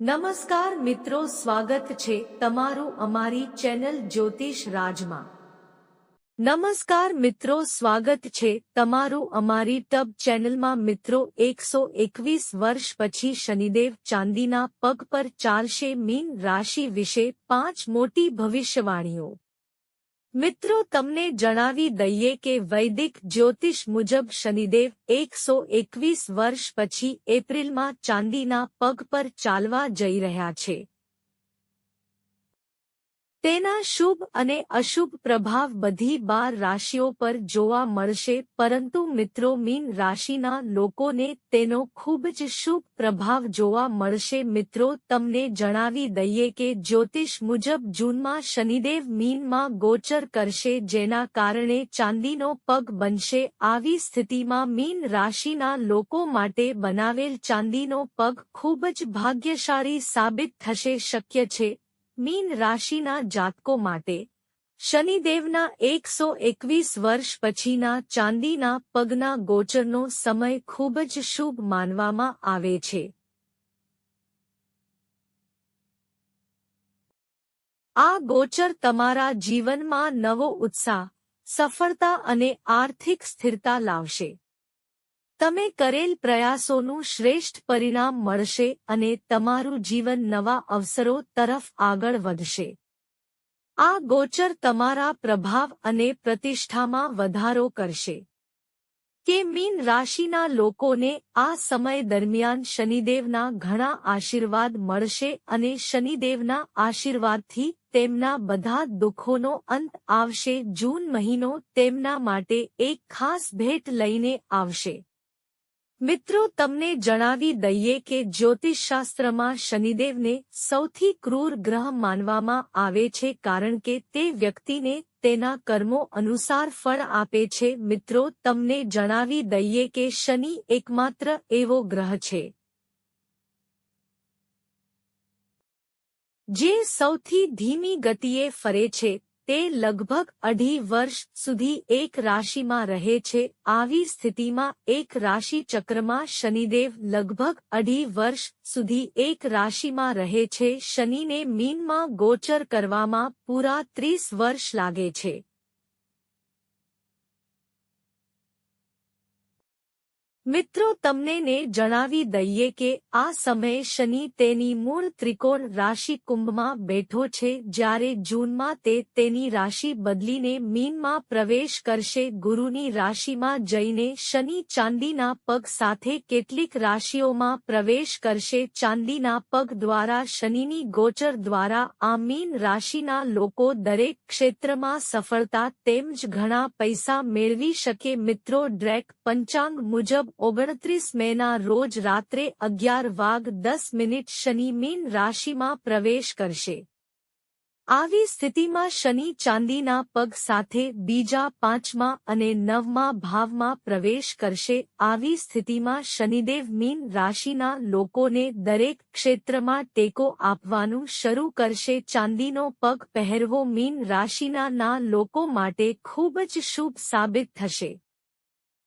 નમસ્કાર મિત્રો, સ્વાગત છે તમારું અમારી ચેનલ જ્યોતિષ રાજમાં. નમસ્કાર મિત્રો, સ્વાગત છે તમારું અમારી ટબ ચેનલમાં મિત્રો, એકસો એકવીસ વર્ષ પછી શનિદેવ ચાંદીના પગ પર ચાલશે મીન રાશિ વિશે પાંચ મોટી ભવિષ્યવાણીઓ. મિત્રો, તમને જણાવી દઈએ કે વૈદિક જ્યોતિષ મુજબ શનિદેવ એકસો એકવીસ વર્ષ પછી એપ્રિલમાં ચાંદીના પગ પર ચાલવા જઈ રહ્યા છે. તેના શુભ અને અશુભ પ્રભાવ બધી બાર રાશિઓ પર જોવા મળશે, પરંતુ મિત્રો મીન રાશિના લોકોને તેનો ખૂબ જ શુભ પ્રભાવ જોવા મળશે. મિત્રો, તમને જણાવી દઈએ કે જ્યોતિષ મુજબ જૂનમાં શનિદેવ મીનમાં ગોચર કરશે, જેના કારણે ચાંદીનો પગ બનશે. આવી સ્થિતિમાં મીન રાશિના લોકો માટે બનાવેલ ચાંદીનો પગ ખૂબ જ ભાગ્યશાળી સાબિત થશે, શક્ય છે. મીન રાશિના જાતકો માટે, શનિદેવના એકસો એકવીસ વર્ષ પછીના ચાંદીના પગના ગોચરનો સમય ખૂબ જ શુભ માનવામાં આવે છે. આ ગોચર તમારા જીવનમાં નવો ઉત્સાહ, સફળતા અને આર્થિક સ્થિરતા લાવશે. તમે કરેલ પ્રયાસોનું શ્રેષ્ઠ પરિણામ મળશે અને તમારું જીવન નવા અવસરો તરફ આગળ વધશે. આ ગોચર તમારા પ્રભાવ અને પ્રતિષ્ઠામાં વધારો કરશે. કે મીન રાશિના લોકોને આ સમય દરમિયાન શનિદેવના ઘણા આશીર્વાદ મળશે અને શનિદેવના આશીર્વાદથી તેમના બધા દુઃખોનો અંત આવશે. જૂન મહિનો તેમના માટે એક ખાસ ભેટ લઈને આવશે. મિત્રો, તમને જણાવી દઈએ કે જ્યોતિષશાસ્ત્રમાં શનિદેવને સૌથી ક્રૂર ગ્રહ માનવામાં આવે છે કારણ કે તે વ્યક્તિને તેના કર્મો અનુસાર ફળ આપે છે. મિત્રો, તમને જણાવી દઈએ કે શનિ એકમાત્ર એવો ગ્રહ છે જે સૌથી ધીમી ગતિએ ફરે છે. તે લગભગ અઢી વર્ષ સુધી એક રાશિમાં રહે છે. આવી સ્થિતિમાં એક રાશિ ચક્રમાં શનિદેવ લગભગ અઢી વર્ષ સુધી એક રાશિમાં રહે છે. શનિને મીનમાં ગોચર કરવામાં પૂરા ત્રીસ વર્ષ લાગે છે. મિત્રો, તમને ને જણાવી દઈએ કે આ સમયે શનિ તેની મૂળ ત્રિકોણ રાશિ કુંભમાં બેઠો છે. જ્યારે જૂનમાં તે તેની રાશિ બદલીને મીનમાં પ્રવેશ કરશે. ગુરુની રાશિમાં જઈને શનિ ચાંદીના પગ સાથે કેટલીક રાશિઓમાં પ્રવેશ કરશે. ચાંદીના પગ દ્વારા શનિની ગોચર દ્વારા આ મીન રાશિના લોકો દરેક ક્ષેત્રમાં સફળતા તેમજ ઘણા પૈસા મેળવી શકે. મિત્રો ડ્રેક પંચાંગ મુજબ ઓગણત્રીસ મેના રોજ રાત્રે અગિયાર વાગ દસ મિનિટ શનિ મીન રાશિમાં પ્રવેશ કરશે. આવી સ્થિતિમાં શનિ ચાંદીના પગ સાથે બીજા પાંચમા અને નવમા ભાવમાં પ્રવેશ કરશે. આવી સ્થિતિમાં શનિદેવ મીન રાશિના લોકોને દરેક ક્ષેત્રમાં ટેકો આપવાનું શરૂ કરશે. ચાંદીનો પગ પહેરવો મીન રાશિના ના લોકો માટે ખૂબ જ શુભ સાબિત થશે.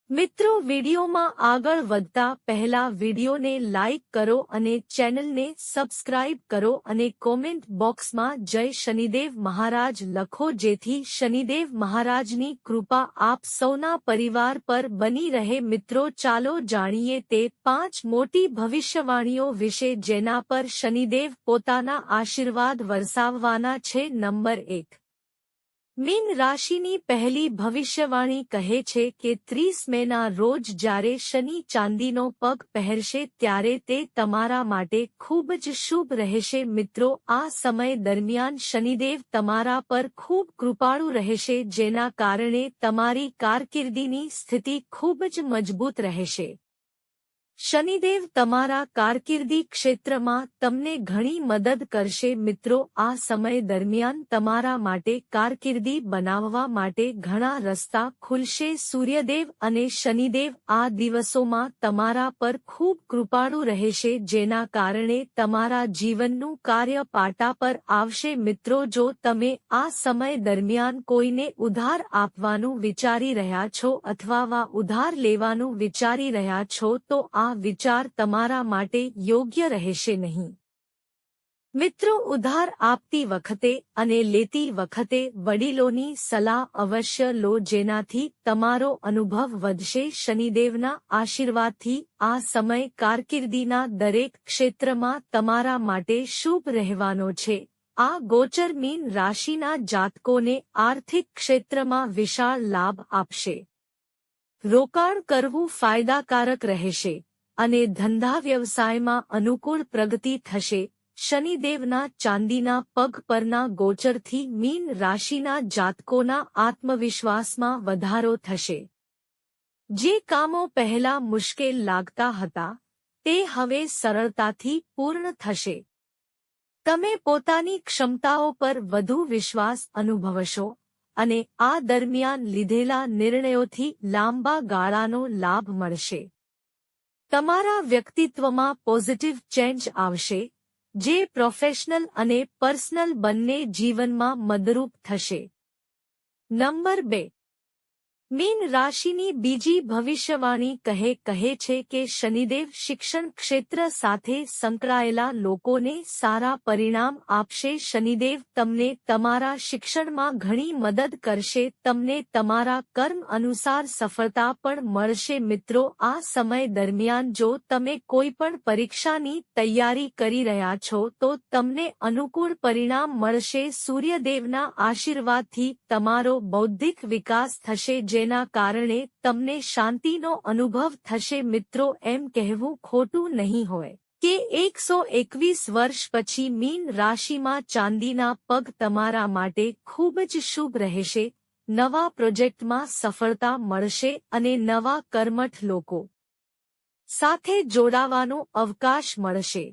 મિત્રો, વિડીયોમાં આગળ વધતા પહેલા વિડીયોને લાઇક કરો અને ચેનલને સબસ્ક્રાઇબ કરો અને કોમેન્ટ બોક્સમાં જય શનિદેવ મહારાજ લખો, જેથી શનિદેવ મહારાજની કૃપા આપ સૌના પરિવાર પર બની રહે. મિત્રો, ચાલો જાણીએ તે પાંચ મોટી ભવિષ્યવાણીઓ વિશે જેના પર શનિદેવ પોતાના આશીર્વાદ વરસાવવાના છે. નંબર એક મીન રાશિની પહેલી ભવિષ્યવાણી કહે છે કે ત્રીસ મેના રોજ જ્યારે શનિ ચાંદીનો પગ પહેરશે ત્યારે તે તમારા માટે ખૂબ જ શુભ રહેશે. મિત્રો, આ સમય દરમિયાન શનિદેવ તમારા પર ખૂબ કૃપાળુ રહેશે, જેના કારણે તમારી કારકિર્દીની સ્થિતિ ખૂબ જ મજબૂત રહેશે. શનિદેવ તમારા કારકિર્દી ક્ષેત્રમાં તમને ઘણી મદદ કરશે. મિત્રો, આ સમય દરમિયાન તમારા માટે કારકિર્દી બનાવવા માટે ઘણા રસ્તા ખુલશે. સૂર્યદેવ અને શનિદેવ આ દિવસોમાં તમારા પર ખૂબ કૃપાળુ રહેશે, જેના કારણે તમારા જીવનનું કાર્ય પાટા પર આવશે. મિત્રો, જો તમે આ સમય દરમિયાન કોઈને ઉધાર આપવાનું વિચારી રહ્યા છો અથવા ઉધાર લેવાનું વિચારી રહ્યા છો, તો આ વિચાર તમારા માટે યોગ્ય રહેશે નહીં. મિત્રો, ઉધાર આપતી વખતે અને લેતી વખતે વડીલોની સલાહ અવશ્ય લો, જેનાથી તમારો અનુભવ વધશે. શનિદેવના આશીર્વાદથી આ સમય કારકિર્દીના દરેક ક્ષેત્રમાં તમારા માટે શુભ રહેવાનો છે. આ ગોચર મીન રાશિના જાતકોને આર્થિક ક્ષેત્રમાં વિશાળ લાભ આપશે. રોકાણ કરવું ફાયદાકારક રહેશે. અને ધંધા વ્યવસાયમાં અનુકૂળ પ્રગતિ થશે. શનિદેવના ચાંદીના પગ પરના ગોચરથી મીન રાશિના જાતકોના આત્મવિશ્વાસમાં વધારો થશે. જે કામો પહેલા મુશ્કેલ લાગતા હતા, તે હવે સરળતાથી પૂર્ણ થશે. તમે પોતાની ક્ષમતાઓ પર વધુ વિશ્વાસ અનુભવશો અને આ દરમિયાન લીધેલા નિર્ણયોથી લાંબા ગાળાનો લાભ મળશે. તમારા વ્યક્તિત્વમાં પોઝિટિવ ચેન્જ આવશે, જે પ્રોફેશનલ અને પર્સનલ બંને જીવનમાં મદરૂપ થશે. નંબર બે. મીન રાશિની બીજી ભવિષ્યવાણી કહે કહે છે કે શનિદેવ શિક્ષણ ક્ષેત્ર સાથે સંકળાયેલા લોકોને સારા પરિણામ આપશે. શનિદેવ તમને તમારા શિક્ષણમાં ઘણી મદદ કરશે. તમને તમારા કર્મ અનુસાર સફળતા પણ મળશે. મિત્રો, આ સમય દરમિયાન જો તમે કોઈ પણ પરીક્ષાની તૈયારી કરી રહ્યા છો, તો તમને અનુકૂળ પરિણામ મળશે. સૂર્યદેવના આશીર્વાદથી તમારો બૌદ્ધિક વિકાસ થશે, જે જેના કારણે તમને શાંતિનો અનુભવ થશે મિત્રો એમ કહેવું ખોટું નહીં હોય. કે એકસો એકવીસ વર્ષ પછી મીન રાશિમાં ચાંદીના પગ તમારા માટે ખૂબ જ શુભ રહેશે, નવા પ્રોજેક્ટમાં સફળતા મળશે અને નવા કર્મઠ લોકો સાથે જોડાવાનો અવકાશ મળશે.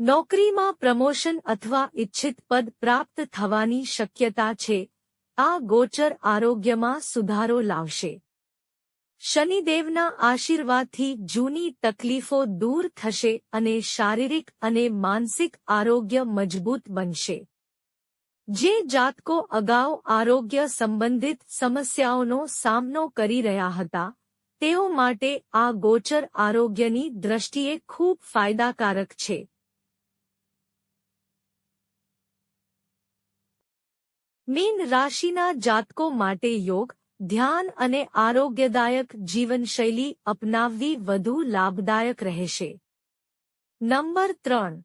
નોકરીમાં પ્રમોશન અથવા ઇચ્છિત પદ પ્રાપ્ત થવાની શક્યતા છે આ ગોચર આરોગ્યમાં સુધારો લાવશે. શનિદેવના આશીર્વાદથી જૂની તકલીફો દૂર થશે અને શારીરિક અને માનસિક આરોગ્ય મજબૂત બનશે. જે જાતકો અગાઉ આરોગ્ય સંબંધિત સમસ્યાઓનો સામનો કરી રહ્યા હતા, તેઓ માટે આ ગોચર આરોગ્યની દ્રષ્ટિએ ખૂબ ફાયદાકારક છે. મીન રાશિના જાતકો માટે યોગ, ધ્યાન અને આરોગ્યદાયક જીવનશૈલી અપનાવવી વધુ લાભદાયક રહેશે. નંબર ત્રણ.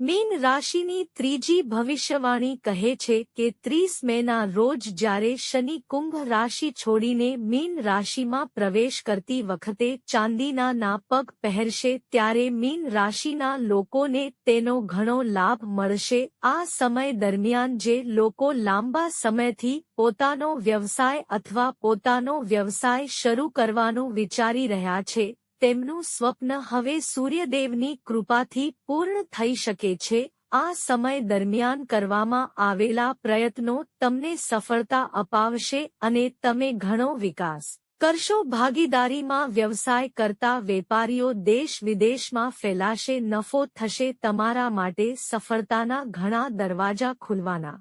મીન રાશિની ત્રીજી ભવિષ્યવાણી કહે છે કે ત્રીસ મેના રોજ જ્યારે શનિ કુંભ રાશિ છોડીને મીન રાશિમાં પ્રવેશ કરતી વખતે ચાંદીના ના પગ પહેરશે ત્યારે મીન રાશિના લોકોને તેનો ઘણો લાભ મળશે. આ સમય દરમિયાન જે લોકો લાંબા સમયથી પોતાનો વ્યવસાય અથવા પોતાનો વ્યવસાય શરૂ કરવાનું વિચારી રહ્યા છે તેમનું સ્વપ્ન હવે સૂર્યદેવની કૃપાથી પૂર્ણ થઈ શકે છે. આ સમય દરમિયાન કરવામાં આવેલા પ્રયત્નો તમને સફળતા અપાવશે અને તમે ઘણો વિકાસ કરશો. ભાગીદારીમાં વ્યવસાય કરતા વેપારીઓ દેશ વિદેશમાં ફેલાશે, નફો થશે, તમારા માટે સફળતાના ઘણા દરવાજા ખુલવાના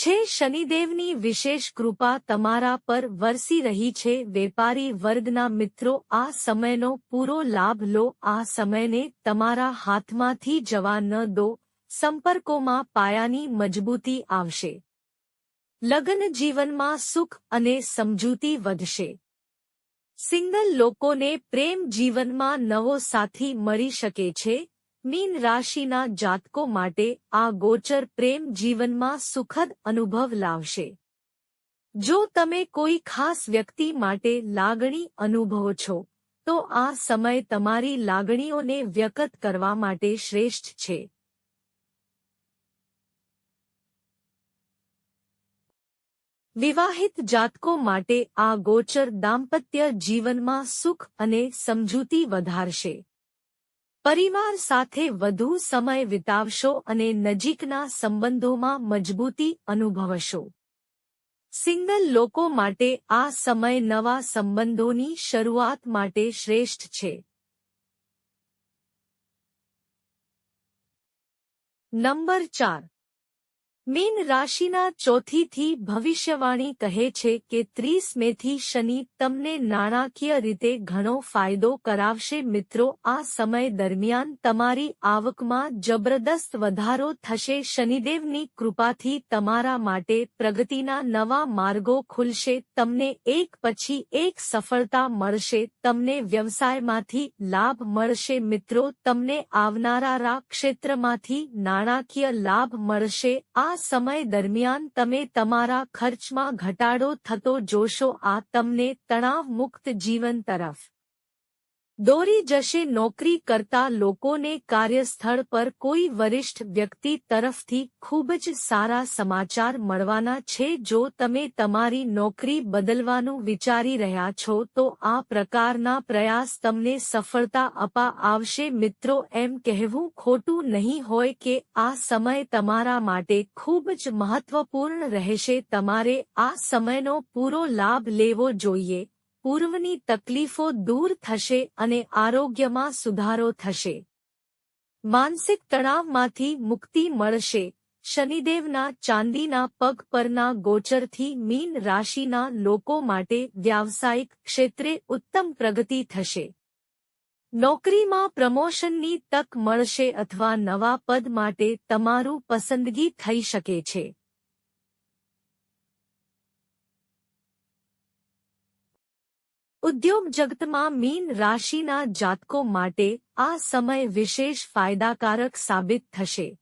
છે, શનિદેવની વિશેષ કૃપા તમારા પર વરસી રહી છે, વેપારી વર્ગના મિત્રો, આ સમયનો પૂરો લાભ લો, આ સમયને તમારા હાથમાંથી જવા ન દો, સંપર્કોમાં પાયાની મજબૂતી આવશે. લગ્ન જીવનમાં સુખ અને સમજૂતી વધશે. સિંગલ લોકોને પ્રેમ જીવનમાં નવો સાથી મળી શકે છે મીન રાશિના જાતકો માટે આ ગોચર પ્રેમ જીવનમાં સુખદ અનુભવ લાવશે. જો તમે કોઈ ખાસ વ્યક્તિ માટે લાગણી અનુભવો છો, તો આ સમય તમારી લાગણીઓને વ્યક્ત કરવા માટે શ્રેષ્ઠ છે. વિવાહિત જાતકો માટે આ ગોચર દાંપત્ય જીવનમાં સુખ અને સમજૂતી વધારશે. પરિવાર સાથે વધુ સમય વિતાવશો અને નજીકના સંબંધોમાં મજબૂતી અનુભવશો. સિંગલ લોકો માટે આ સમય નવા સંબંધોની શરૂઆત માટે શ્રેષ્ઠ છે. નંબર ચાર. મીન રાશિના ચોથીથી ભવિષ્યવાણી કહે છે કે ત્રીસ મેથી શનિ તમને નાણાકીય રીતે ઘણો ફાયદો કરાવશે. મિત્રો, આ સમય દરમિયાન તમારી આવકમાં જબરદસ્ત વધારો થશે. શનિદેવની કૃપાથી તમારા માટે પ્રગતિના નવા માર્ગો ખુલશે. તમને એક પછી એક સફળતા મળશે. તમને વ્યવસાયમાંથી લાભ મળશે. મિત્રો, તમને આવનારા ક્ષેત્રમાંથી નાણાકીય લાભ મળશે. આ સમય દરમિયાન તમે તમારા ખર્ચમાં ઘટાડો થતો જોશો આ તમને તણાવ મુક્ત જીવન તરફ. દોરી જશે નોકરી કરતા લોકોને કાર્યસ્થળ પર કોઈ વરિષ્ઠ વ્યક્તિ તરફથી ખૂબ જ સારા સમાચાર મળવાના છે. જો તમે તમારી નોકરી બદલવાનું વિચારી રહ્યા છો, તો આ પ્રકારના પ્રયાસ તમને સફળતા અપા આવશે. મિત્રો, એમ કહેવું ખોટું નહીં હોય કે આ સમય તમારા માટે ખૂબ જ મહત્વપૂર્ણ રહેશે. તમારે આ સમયનો પૂરો લાભ લેવો જોઈએ. પૂર્વની તકલીફો દૂર થશે અને આરોગ્યમાં સુધારો થશે. માનસિક તણાવમાંથી મુક્તિ મળશે. શનિદેવના ચાંદીના પગ પરના ગોચરથી મીન રાશિના લોકો માટે વ્યાવસાયિક ક્ષેત્રે ઉત્તમ પ્રગતિ થશે. નોકરીમાં પ્રમોશનની તક મળશે અથવા નવા પદ માટે તમારું પસંદગી થઈ શકે છે. ઉદ્યોગ જગતમાં મીન રાશિના જાતકો માટે આ સમય વિશેષ ફાયદાકારક સાબિત થશે.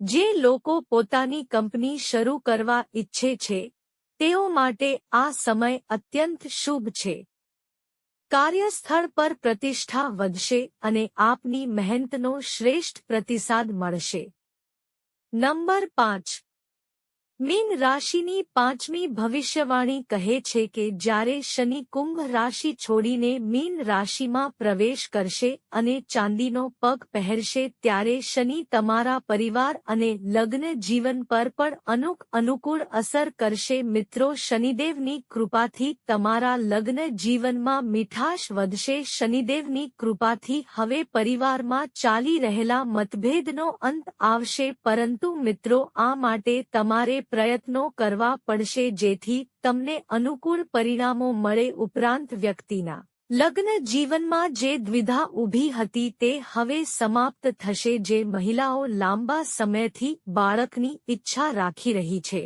જે લોકો પોતાની કંપની શરૂ કરવા ઈચ્છે છે, તેઓ માટે આ સમય અત્યંત શુભ છે. કાર્યસ્થળ પર પ્રતિષ્ઠા વધશે અને આપની મહેનતનો શ્રેષ્ઠ પ્રતિસાદ મળશે. નંબર પાંચ. મીન રાશિની પાંચમી ભવિષ્યવાણી કહે છે કે જ્યારે શનિ કુંભ રાશિ છોડીને મીન રાશિમાં પ્રવેશ કરશે અને ચાંદીનો પગ પહેરશે ત્યારે શનિ તમારા પરિવાર અને લગ્ન જીવન પર પણ અનુક અનુકૂળ અસર કરશે. મિત્રો, શનિદેવની કૃપાથી તમારા લગ્ન જીવનમાં મીઠાશ વધશે. શનિદેવની કૃપાથી હવે પરિવારમાં ચાલી રહેલા મતભેદનો અંત આવશે. પરંતુ મિત્રો, આ માટે તમારે પ્રયત્નો કરવા પડશે જેથી તમને અનુકૂળ પરિણામો મળે ઉપરાંત વ્યક્તિના લગ્ન જીવનમાં જે દ્વિધા ઊભી હતી તે હવે સમાપ્ત થશે જે મહિલાઓ લાંબા સમયથી બાળકની ઈચ્છા રાખી રહી છે.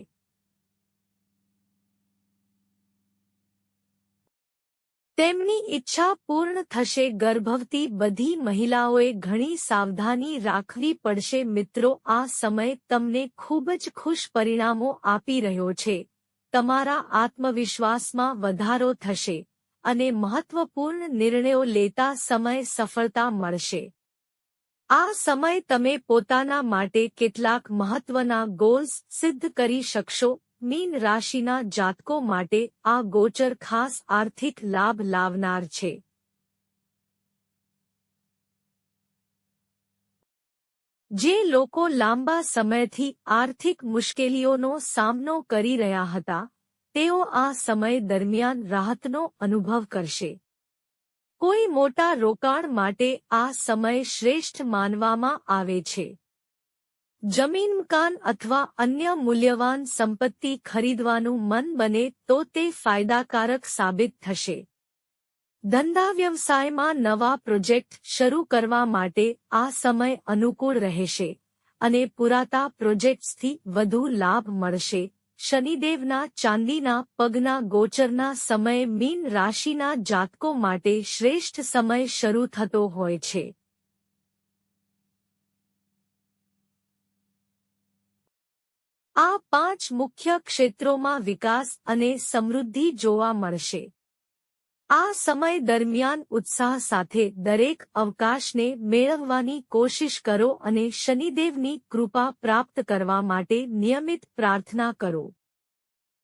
તેમની ઈચ્છા પૂર્ણ થશે. ગર્ભવતી બધી મહિલાઓએ ઘણી સાવધાની રાખવી પડશે. મિત્રો, આ સમય તમને ખૂબ જ ખુશ પરિણામો આપી રહ્યો છે. તમારા આત્મવિશ્વાસમાં વધારો થશે અને મહત્વપૂર્ણ નિર્ણયો લેતા સમય સફળતા મળશે. આ સમય તમે પોતાના માટે કેટલાક મહત્વના ગોલ્સ સિદ્ધ કરી શકશો. મીન રાશિના જાતકો માટે આ ગોચર ખાસ આર્થિક લાભ લાવનાર છે. જે લોકો લાંબા સમયથી આર્થિક મુશ્કેલીઓનો સામનો કરી રહ્યા હતા, તેઓ આ સમય દરમિયાન રાહતનો અનુભવ કરશે. કોઈ મોટા રોકાણ માટે આ સમય શ્રેષ્ઠ માનવામાં આવે છે. જમીન મકાન અથવા અન્ય મૂલ્યવાન સંપત્તિ ખરીદવાનું મન બને તો તે ફાયદાકારક સાબિત થશે. ધંધા વ્યવસાયમાં નવા પ્રોજેક્ટ શરૂ કરવા માટે આ સમય અનુકૂળ રહેશે અને પુરાતા પ્રોજેક્ટ્સથી વધુ લાભ મળશે. શનિદેવના, ચાંદીના, પગના, ગોચરના સમયે મીન રાશિના જાતકો માટે શ્રેષ્ઠ સમય શરૂ થતો હોય છે. આ પાંચ મુખ્ય ક્ષેત્રોમાં વિકાસ અને સમૃદ્ધિ જોવા મળશે. આ સમય દરમિયાન ઉત્સાહ સાથે દરેક અવકાશને મેળવવાની કોશિશ કરો અને શનિદેવની કૃપા પ્રાપ્ત કરવા માટે નિયમિત પ્રાર્થના કરો.